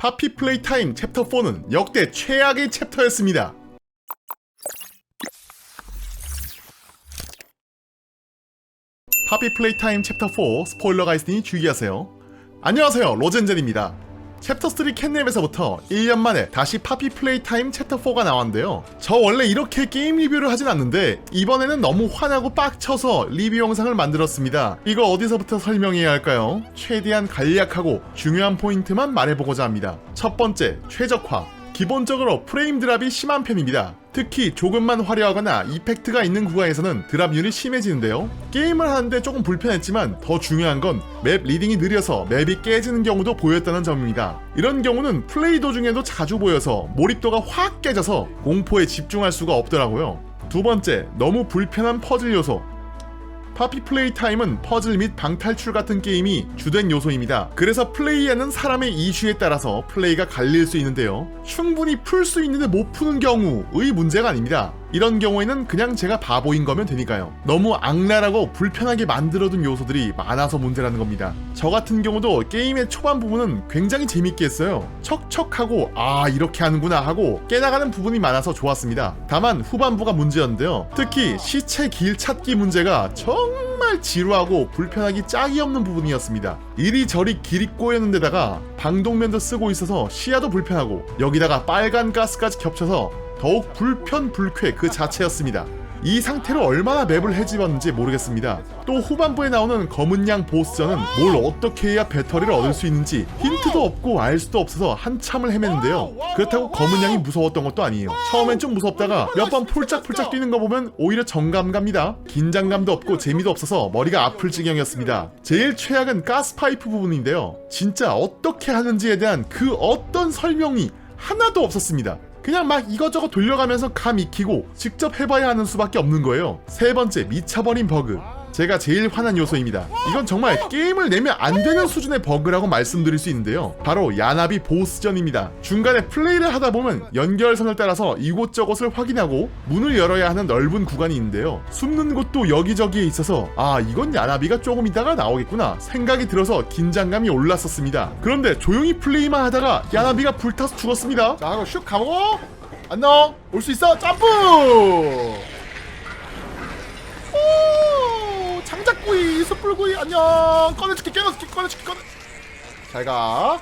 파피 플레이 타임 챕터 4는 역대 최악의 챕터였습니다. 파피 플레이 타임 챕터 4 스포일러가 있으니 주의하세요. 안녕하세요 로젠젤입니다. 챕터 3 캣냅에서부터 1년 만에 다시 파피 플레이 타임 챕터 4가 나왔는데요. 저 원래 이렇게 게임 리뷰를 하진 않는데 이번에는 너무 화나고 빡쳐서 리뷰 영상을 만들었습니다. 이거 어디서부터 설명해야 할까요? 최대한 간략하고 중요한 포인트만 말해보고자 합니다. 첫 번째, 최적화. 기본적으로 프레임 드랍이 심한 편입니다. 특히 조금만 화려하거나 이펙트가 있는 구간에서는 드랍률이 심해지는데요. 게임을 하는데 조금 불편했지만 더 중요한 건 맵 리딩이 느려서 맵이 깨지는 경우도 보였다는 점입니다. 이런 경우는 플레이 도중에도 자주 보여서 몰입도가 확 깨져서 공포에 집중할 수가 없더라고요. 두 번째, 너무 불편한 퍼즐 요소. 파피 플레이 타임은 퍼즐 및 방탈출 같은 게임이 주된 요소입니다. 그래서 플레이하는 사람의 이슈에 따라서 플레이가 갈릴 수 있는데요. 충분히 풀 수 있는데 못 푸는 경우의 문제가 아닙니다. 이런 경우에는 그냥 제가 바보인 거면 되니까요. 너무 악랄하고 불편하게 만들어둔 요소들이 많아서 문제라는 겁니다. 저 같은 경우도 게임의 초반 부분은 굉장히 재밌게 했어요. 척척하고 아 이렇게 하는구나 하고 깨나가는 부분이 많아서 좋았습니다. 다만 후반부가 문제였는데요. 특히 시체 길 찾기 문제가 정말 지루하고 불편하기 짝이 없는 부분이었습니다. 이리저리 길이 꼬였는데다가 방독면도 쓰고 있어서 시야도 불편하고 여기다가 빨간 가스까지 겹쳐서 더욱 불편불쾌 그 자체였습니다. 이 상태로 얼마나 맵을 헤집었는지 모르겠습니다. 또 후반부에 나오는 검은 양 보스전은 뭘 어떻게 해야 배터리를 얻을 수 있는지 힌트도 없고 알 수도 없어서 한참을 헤맸는데요. 그렇다고 검은 양이 무서웠던 것도 아니에요. 처음엔 좀 무섭다가 몇 번 폴짝폴짝 뛰는 거 보면 오히려 정감 갑니다. 긴장감도 없고 재미도 없어서 머리가 아플 지경이었습니다. 제일 최악은 가스파이프 부분인데요. 진짜 어떻게 하는지에 대한 그 어떤 설명이 하나도 없었습니다. 그냥 막 이것저것 돌려가면서 감 익히고 직접 해봐야 하는 수밖에 없는 거예요. 세 번째, 미쳐버린 버그. 제가 제일 화난 요소입니다. 이건 정말 게임을 내면 안 되는 수준의 버그라고 말씀드릴 수 있는데요. 바로 야나비 보스전입니다. 중간에 플레이를 하다 보면 연결선을 따라서 이곳저곳을 확인하고 문을 열어야 하는 넓은 구간이 있는데요. 숨는 곳도 여기저기에 있어서 아 이건 야나비가 조금 있다가 나오겠구나 생각이 들어서 긴장감이 올랐었습니다. 그런데 조용히 플레이만 하다가 야나비가 불타서 죽었습니다. 자, 하고 슉 가보고 안녕 올 수 있어 점프. 오, 숯불구이, 안녕. 꺼내줄게, 꺼내줄게, 꺼내줄게, 꺼내. 잘 가.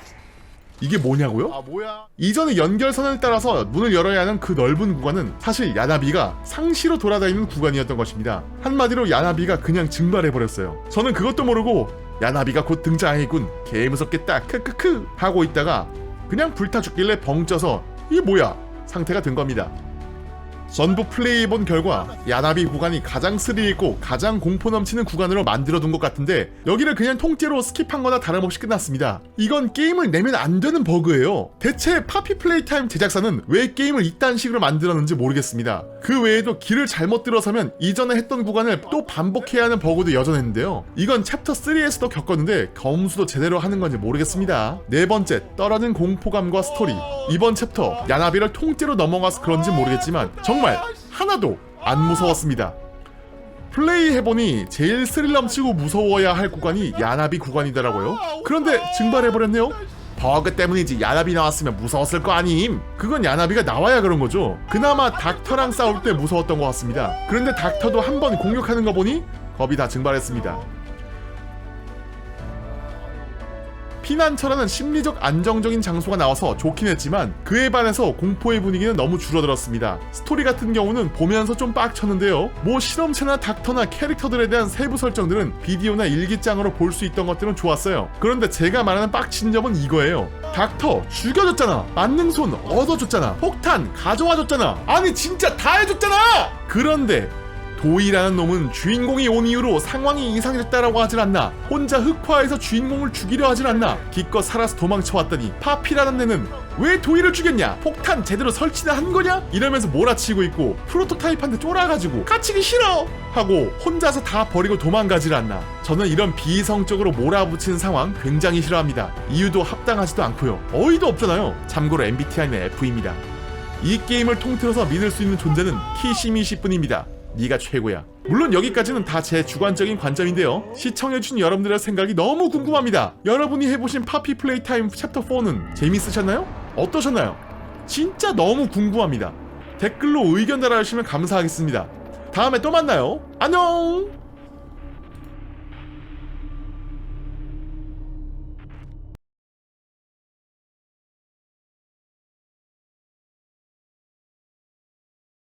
이게 뭐냐고요? 아, 뭐야? 이전에 연결선을 따라서 문을 열어야 하는 그 넓은 구간은 사실 야나비가 상시로 돌아다니는 구간이었던 것입니다. 한마디로 야나비가 그냥 증발해버렸어요. 저는 그것도 모르고 야나비가 곧 등장하겠군. 개 무섭겠다. 크크크. 하고 있다가 그냥 불타 죽길래 벙쪄서 이게 뭐야? 상태가 된 겁니다. 전부 플레이해본 결과 야나비 구간이 가장 스릴 있고 가장 공포 넘치는 구간으로 만들어둔 것 같은데 여기를 그냥 통째로 스킵한 거나 다름없이 끝났습니다. 이건 게임을 내면 안 되는 버그예요. 대체 파피 플레이타임 제작사는 왜 게임을 이딴 식으로 만들었는지 모르겠습니다. 그 외에도 길을 잘못 들어서면 이전에 했던 구간을 또 반복해야 하는 버그도 여전했는데요. 이건 챕터 3에서도 겪었는데 검수도 제대로 하는 건지 모르겠습니다. 네 번째, 떨어진 공포감과 스토리. 이번 챕터 야나비를 통째로 넘어가서 그런지 모르겠지만 정말 하나도 안 무서웠습니다. 플레이 해보니 제일 스릴 넘치고 무서워야 할 구간이 야나비 구간이더라고요. 그런데 증발해버렸네요. 버그 때문이지 야나비 나왔으면 무서웠을 거 아님. 그건 야나비가 나와야 그런 거죠. 그나마 닥터랑 싸울 때 무서웠던 것 같습니다. 그런데 닥터도 한 번 공격하는 거 보니 겁이 다 증발했습니다. 피난처라는 심리적 안정적인 장소가 나와서 좋긴 했지만 그에 반해서 공포의 분위기는 너무 줄어들었습니다. 스토리 같은 경우는 보면서 좀 빡쳤는데요. 뭐 실험체나 닥터나 캐릭터들에 대한 세부 설정들은 비디오나 일기장으로 볼 수 있던 것들은 좋았어요. 그런데 제가 말하는 빡친 점은 이거예요. 닥터 죽여줬잖아. 만능손 얻어줬잖아. 폭탄 가져와줬잖아. 아니 진짜 다 해줬잖아. 그런데 도이라는 놈은 주인공이 온 이후로 상황이 이상해졌다라고 하질 않나. 혼자 흑화해서 주인공을 죽이려 하질 않나. 기껏 살아서 도망쳐왔더니 파피라는 애는 왜 도이를 죽였냐? 폭탄 제대로 설치나 한 거냐? 이러면서 몰아치고 있고 프로토타입한테 쫄아가지고 갇히기 싫어! 하고 혼자서 다 버리고 도망가질 않나. 저는 이런 비성적으로 몰아붙이는 상황 굉장히 싫어합니다. 이유도 합당하지도 않고요. 어이도 없잖아요. 참고로 MBTI는 F입니다. 이 게임을 통틀어서 믿을 수 있는 존재는 키시미시 뿐입니다 네가 최고야. 물론 여기까지는 다 제 주관적인 관점인데요. 시청해주신 여러분들의 생각이 너무 궁금합니다. 여러분이 해보신 파피 플레이타임 챕터 4는 재밌으셨나요? 어떠셨나요? 진짜 너무 궁금합니다. 댓글로 의견 달아주시면 감사하겠습니다. 다음에 또 만나요. 안녕!